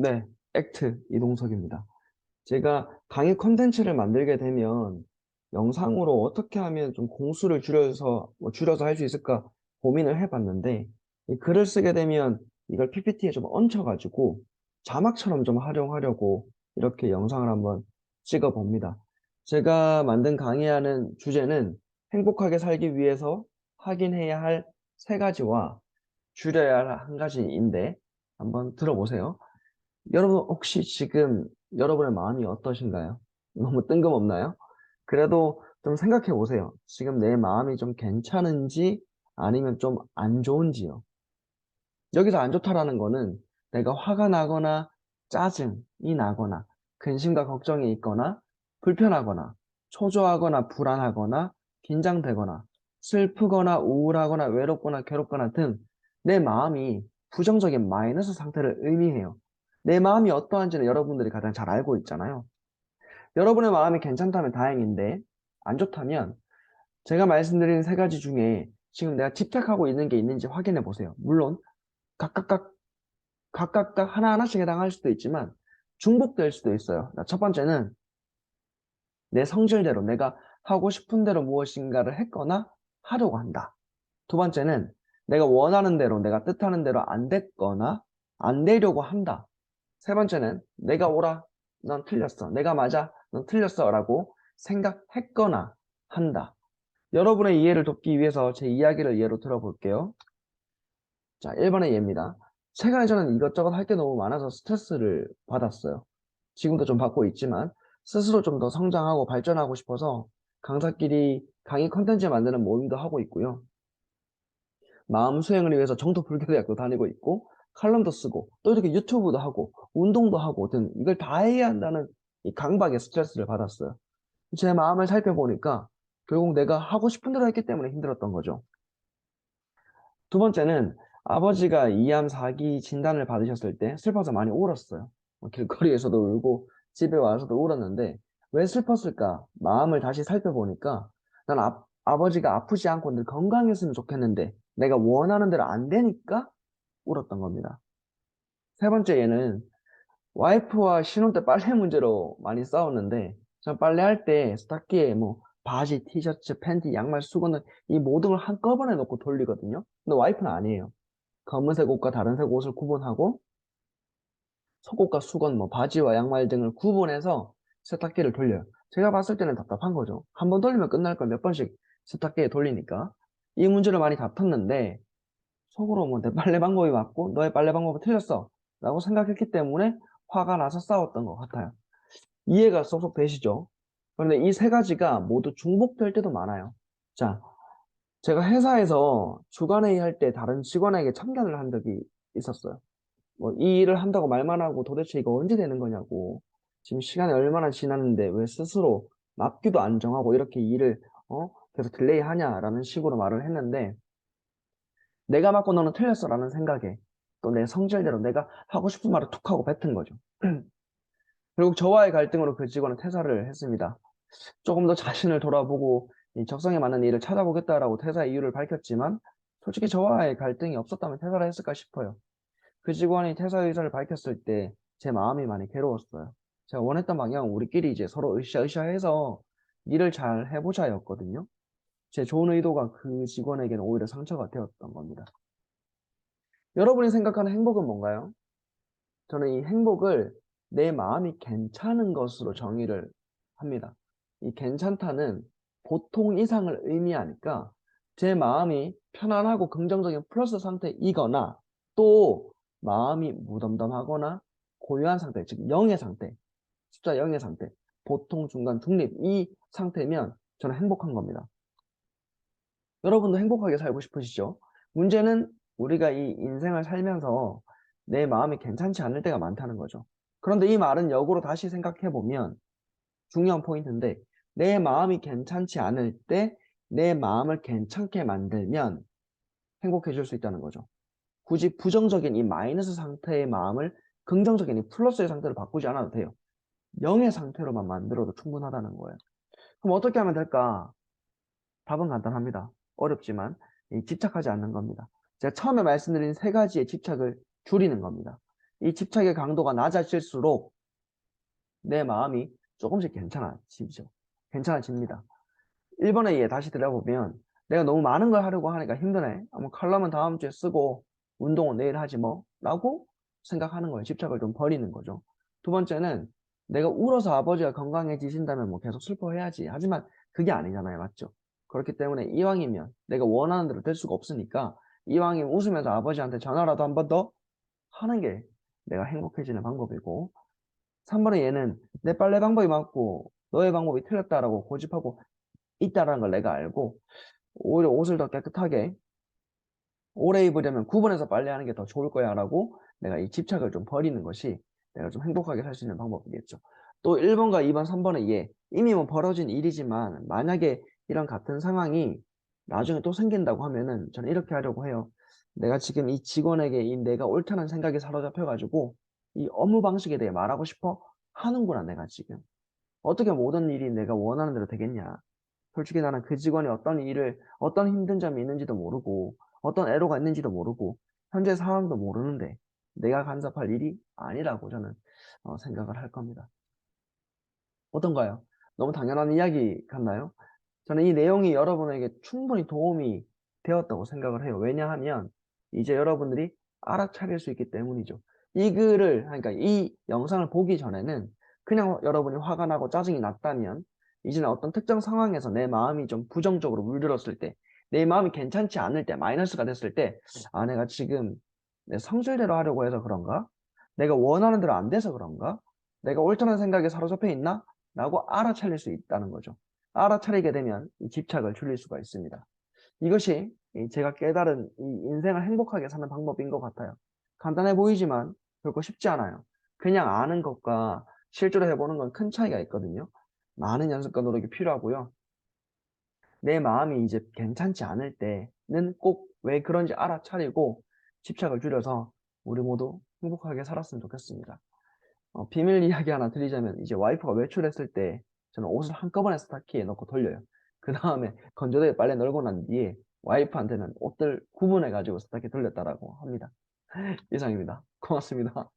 네, 액트 이동석입니다. 제가 강의 콘텐츠를 만들게 되면 영상으로 어떻게 하면 좀 공수를 줄여서 뭐 줄여서 할 수 있을까 고민을 해봤는데 이 글을 쓰게 되면 이걸 PPT에 좀 얹혀가지고 자막처럼 좀 활용하려고 이렇게 영상을 한번 찍어 봅니다. 제가 만든 강의하는 주제는 행복하게 살기 위해서 확인해야 할 세 가지와 줄여야 할 한 가지인데 한번 들어보세요. 여러분 혹시 지금 여러분의 마음이 어떠신가요? 너무 뜬금없나요? 그래도 좀 생각해 보세요. 지금 내 마음이 좀 괜찮은지 아니면 좀 안 좋은지요. 여기서 안 좋다라는 거는 내가 화가 나거나 짜증이 나거나 근심과 걱정이 있거나 불편하거나 초조하거나 불안하거나 긴장되거나 슬프거나 우울하거나 외롭거나 괴롭거나 등 내 마음이 부정적인 마이너스 상태를 의미해요. 내 마음이 어떠한지는 여러분들이 가장 잘 알고 있잖아요. 여러분의 마음이 괜찮다면 다행인데 안 좋다면 제가 말씀드린 세 가지 중에 지금 내가 집착하고 있는 게 있는지 확인해 보세요. 물론 각각각 각각각 하나하나씩 해당할 수도 있지만 중복될 수도 있어요. 첫 번째는 내 성질대로 내가 하고 싶은 대로 무엇인가를 했거나 하려고 한다. 두 번째는 내가 원하는 대로 내가 뜻하는 대로 안 됐거나 안 되려고 한다. 세 번째는 내가 옳아, 넌 틀렸어. 내가 맞아, 넌 틀렸어. 라고 생각했거나 한다. 여러분의 이해를 돕기 위해서 제 이야기를 예로 들어볼게요. 자, 1번의 예입니다. 최근에 저는 이것저것 할 게 너무 많아서 스트레스를 받았어요. 지금도 좀 받고 있지만 스스로 좀 더 성장하고 발전하고 싶어서 강사끼리 강의 컨텐츠 만드는 모임도 하고 있고요. 마음 수행을 위해서 정토 불교대학도 다니고 있고 칼럼도 쓰고 또 이렇게 유튜브도 하고 운동도 하고 등 이걸 다 해야 한다는 이 강박의 스트레스를 받았어요. 제 마음을 살펴보니까 결국 내가 하고 싶은 대로 했기 때문에 힘들었던 거죠. 두 번째는 아버지가 이암 4기 진단을 받으셨을 때 슬퍼서 많이 울었어요. 뭐 길거리에서도 울고 집에 와서도 울었는데 왜 슬펐을까? 마음을 다시 살펴보니까 난 아, 아버지가 아프지 않고 늘 건강했으면 좋겠는데 내가 원하는 대로 안 되니까 울었던 겁니다. 세 번째 얘는 와이프와 신혼 때 빨래 문제로 많이 싸웠는데 전 빨래할 때 스타키에 뭐 바지, 티셔츠, 팬티, 양말, 수건을 이 모든 걸 한꺼번에 넣고 돌리거든요. 근데 와이프는 아니에요. 검은색 옷과 다른색 옷을 구분하고 속옷과 수건, 뭐 바지와 양말 등을 구분해서 세탁기를 돌려요. 제가 봤을 때는 답답한 거죠. 한 번 돌리면 끝날 걸 몇 번씩 세탁기에 돌리니까 이 문제를 많이 다퉜는데 속으로 뭐 내 빨래 방법이 맞고 너의 빨래 방법은 틀렸어 라고 생각했기 때문에 화가 나서 싸웠던 것 같아요. 이해가 쏙쏙 되시죠? 그런데 이 세 가지가 모두 중복될 때도 많아요. 자, 제가 회사에서 주간회의 할 때 다른 직원에게 참견을 한 적이 있었어요. 뭐 이 일을 한다고 말만 하고 도대체 이거 언제 되는 거냐고. 지금 시간이 얼마나 지났는데 왜 스스로 납기도 안 정하고 이렇게 일을 어? 계속 딜레이 하냐라는 식으로 말을 했는데 내가 맞고 너는 틀렸어 라는 생각에 또 내 성질대로 내가 하고 싶은 말을 툭 하고 뱉은 거죠. 결국 저와의 갈등으로 그 직원은 퇴사를 했습니다. 조금 더 자신을 돌아보고 적성에 맞는 일을 찾아보겠다라고 퇴사 이유를 밝혔지만 솔직히 저와의 갈등이 없었다면 퇴사를 했을까 싶어요. 그 직원이 퇴사 의사를 밝혔을 때 제 마음이 많이 괴로웠어요. 제가 원했던 방향은 우리끼리 이제 서로 으쌰으쌰 해서 일을 잘 해보자였거든요. 제 좋은 의도가 그 직원에게는 오히려 상처가 되었던 겁니다. 여러분이 생각하는 행복은 뭔가요? 저는 이 행복을 내 마음이 괜찮은 것으로 정의를 합니다. 이 괜찮다는 보통 이상을 의미하니까 제 마음이 편안하고 긍정적인 플러스 상태이거나 또 마음이 무덤덤하거나 고요한 상태, 즉 0의 상태, 숫자 0의 상태, 보통, 중간, 중립 이 상태면 저는 행복한 겁니다. 여러분도 행복하게 살고 싶으시죠? 문제는 우리가 이 인생을 살면서 내 마음이 괜찮지 않을 때가 많다는 거죠. 그런데 이 말은 역으로 다시 생각해 보면 중요한 포인트인데 내 마음이 괜찮지 않을 때 내 마음을 괜찮게 만들면 행복해질 수 있다는 거죠. 굳이 부정적인 이 마이너스 상태의 마음을 긍정적인 이 플러스의 상태로 바꾸지 않아도 돼요. 0의 상태로만 만들어도 충분하다는 거예요. 그럼 어떻게 하면 될까? 답은 간단합니다. 어렵지만 집착하지 않는 겁니다. 제가 처음에 말씀드린 세 가지의 집착을 줄이는 겁니다. 이 집착의 강도가 낮아질수록 내 마음이 조금씩 괜찮아지죠. 괜찮아집니다. 1번의 예 다시 들어보면 내가 너무 많은 걸 하려고 하니까 힘드네. 아, 뭐 칼럼은 다음 주에 쓰고 운동은 내일 하지 뭐 라고 생각하는 거예요. 집착을 좀 버리는 거죠. 두 번째는 내가 울어서 아버지가 건강해지신다면 뭐 계속 슬퍼해야지. 하지만 그게 아니잖아요. 맞죠? 그렇기 때문에 이왕이면 내가 원하는 대로 될 수가 없으니까 이왕이면 웃으면서 아버지한테 전화라도 한 번 더 하는 게 내가 행복해지는 방법이고 3번의 얘는 내 빨래 방법이 맞고 너의 방법이 틀렸다라고 고집하고 있다라는 걸 내가 알고 오히려 옷을 더 깨끗하게 오래 입으려면 구분해서 빨래하는 게 더 좋을 거야 라고 내가 이 집착을 좀 버리는 것이 내가 좀 행복하게 살 수 있는 방법이겠죠. 또 1번과 2번, 3번의 얘 이미 뭐 벌어진 일이지만 만약에 이런 같은 상황이 나중에 또 생긴다고 하면은 저는 이렇게 하려고 해요. 내가 지금 이 직원에게 이 내가 옳다는 생각에 사로잡혀가지고 이 업무 방식에 대해 말하고 싶어 하는구나 내가 지금. 어떻게 모든 일이 내가 원하는 대로 되겠냐. 솔직히 나는 그 직원이 어떤 일을 어떤 힘든 점이 있는지도 모르고 어떤 애로가 있는지도 모르고 현재 상황도 모르는데 내가 간섭할 일이 아니라고 저는 어, 생각을 할 겁니다. 어떤가요? 너무 당연한 이야기 같나요? 저는 이 내용이 여러분에게 충분히 도움이 되었다고 생각을 해요. 왜냐하면 이제 여러분들이 알아차릴 수 있기 때문이죠. 이 글을 그러니까 이 영상을 보기 전에는 그냥 여러분이 화가 나고 짜증이 났다면 이제는 어떤 특정 상황에서 내 마음이 좀 부정적으로 물들었을 때 내 마음이 괜찮지 않을 때 마이너스가 됐을 때 아 내가 지금 내 성질대로 하려고 해서 그런가? 내가 원하는 대로 안 돼서 그런가? 내가 옳다는 생각에 사로잡혀 있나? 라고 알아차릴 수 있다는 거죠. 알아차리게 되면 이 집착을 줄일 수가 있습니다. 이것이 제가 깨달은 이 인생을 행복하게 사는 방법인 것 같아요. 간단해 보이지만 결코 쉽지 않아요. 그냥 아는 것과 실제로 해보는 건 큰 차이가 있거든요. 많은 연습과 노력이 필요하고요. 내 마음이 이제 괜찮지 않을 때는 꼭 왜 그런지 알아차리고 집착을 줄여서 우리 모두 행복하게 살았으면 좋겠습니다. 어, 비밀 이야기 하나 드리자면 이제 와이프가 외출했을 때 저는 옷을 한꺼번에 세탁기에 넣고 돌려요. 그 다음에 건조대에 빨래 널고 난 뒤에 와이프한테는 옷들 구분해 가지고 세탁기에 돌렸다라고 합니다. 이상입니다. 고맙습니다.